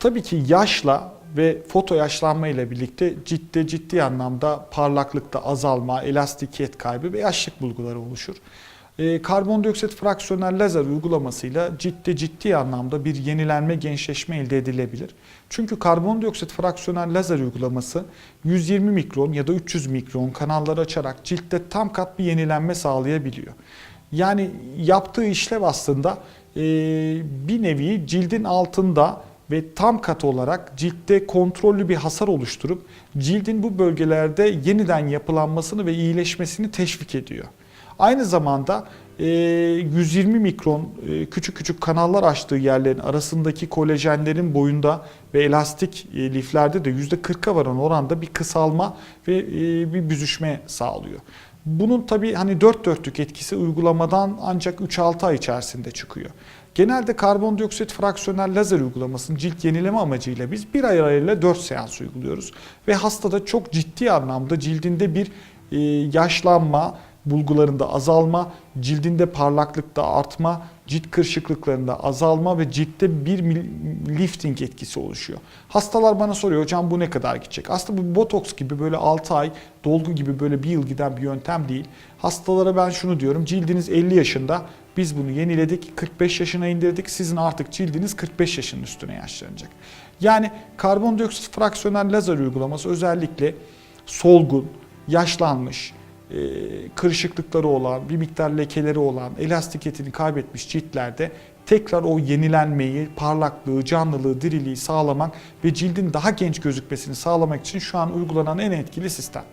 Tabii ki yaşla ve foto yaşlanma ile birlikte ciddi ciddi anlamda parlaklıkta azalma, elastikiyet kaybı ve yaşlık bulguları oluşur. Ee, karbondioksit fraksiyonel lazer uygulamasıyla ciddi ciddi anlamda bir yenilenme, gençleşme elde edilebilir. Çünkü karbondioksit fraksiyonel lazer uygulaması 120 mikron ya da 300 mikron kanalları açarak ciltte tam kat bir yenilenme sağlayabiliyor. Yani yaptığı işlev aslında e, bir nevi cildin altında ve tam kat olarak ciltte kontrollü bir hasar oluşturup cildin bu bölgelerde yeniden yapılanmasını ve iyileşmesini teşvik ediyor. Aynı zamanda e, 120 mikron e, küçük küçük kanallar açtığı yerlerin arasındaki kolajenlerin boyunda ve elastik e, liflerde de %40'a varan oranda bir kısalma ve e, bir büzüşme sağlıyor. Bunun tabii hani dört dörtlük etkisi uygulamadan ancak 3-6 ay içerisinde çıkıyor. Genelde karbondioksit fraksiyonel lazer uygulamasını cilt yenileme amacıyla biz bir ay arayla 4 seans uyguluyoruz. Ve hastada çok ciddi anlamda cildinde bir e, yaşlanma, bulgularında azalma, cildinde parlaklıkta artma, cilt kırışıklıklarında azalma ve ciltte bir lifting etkisi oluşuyor. Hastalar bana soruyor hocam bu ne kadar gidecek? Aslında bu botoks gibi böyle 6 ay, dolgu gibi böyle bir yıl giden bir yöntem değil. Hastalara ben şunu diyorum cildiniz 50 yaşında biz bunu yeniledik 45 yaşına indirdik sizin artık cildiniz 45 yaşının üstüne yaşlanacak. Yani karbondioksit fraksiyonel lazer uygulaması özellikle solgun, yaşlanmış, kırışıklıkları olan, bir miktar lekeleri olan, elastikiyetini kaybetmiş ciltlerde tekrar o yenilenmeyi, parlaklığı, canlılığı, diriliği sağlamak ve cildin daha genç gözükmesini sağlamak için şu an uygulanan en etkili sistem.